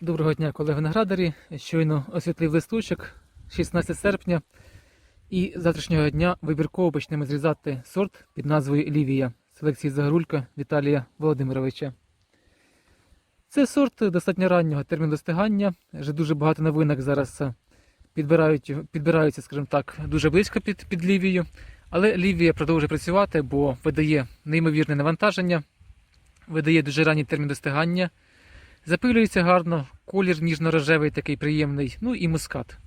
Доброго дня, колеги виноградарі. Щойно освітлив листочок 16 серпня. І з завтрашнього дня вибірково почнемо зрізати сорт під назвою Лівія селекції Загорулька Віталія Володимировича. Це сорт достатньо раннього терміну достигання. Вже дуже багато новинок зараз е, підбирають, підбираються, скажімо так, дуже близько під, під Лівію. Але Лівія продовжує працювати, бо видає неймовірне навантаження, видає дуже ранній термін достигання. Запилюється гарно, колір ніжно-рожевий, такий приємний, ну і мускат.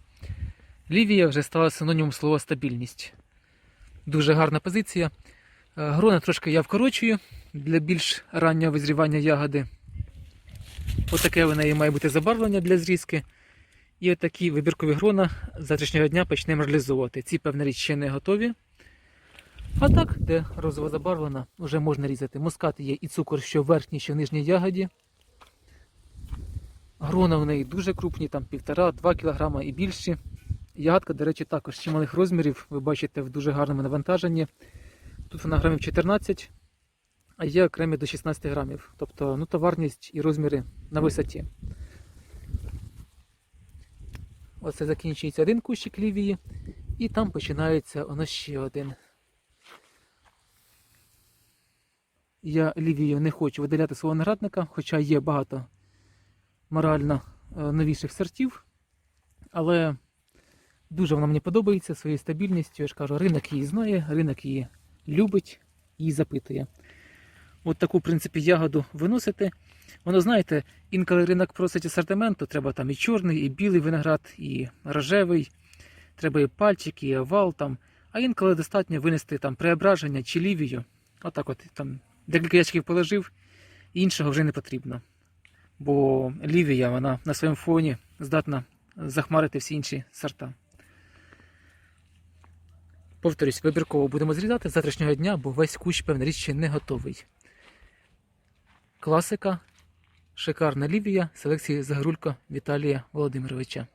Лівія вже стала синонімом слова стабільність. Дуже гарна позиція. Е, Грона трошки я вкорочую для більш раннього визрівання ягоди. Отаке в неї має бути забарвлення для зрізки. І отакі вибіркові грона завтрашнього дня почнемо реалізовувати. Ці, певна річ, ще не готові. А так, де розово забарвлена, вже можна різати. Мускат є і цукор, що в верхній, що в нижній ягоді. Грона в неї дуже крупні, там 1,5-2 кг і більші. Ягодка, до речі, також чималих розмірів. Ви бачите в дуже гарному навантаженні. Тут вона грамів 14, а є окремі до 16 грамів. Тобто ну, товарність і розміри на висоті. Оце закінчується один кущик лівії, і там починається воно ще один. Я лівію не хочу видаляти свого виноградника, хоча є багато морально е, новіших сортів. Але дуже вона мені подобається своєю стабільністю. Я ж кажу, ринок її знає, ринок її любить і запитує. От таку, в принципі, ягоду виносити. Воно, знаєте, інколи ринок просить асортименту, треба там і чорний, і білий виноград, і рожевий, треба і пальчик, і овал там. А інколи достатньо винести там преображення чи лівію. Отак от там декілька ящиків положив, іншого вже не потрібно. Бо лівія вона на своєму фоні здатна захмарити всі інші сорта. Повторюсь, вибірково будемо зрізати з завтрашнього дня, бо весь кущ, певна річ, ще не готовий. Класика, шикарна лівія селекції Загорулька Віталія Володимировича.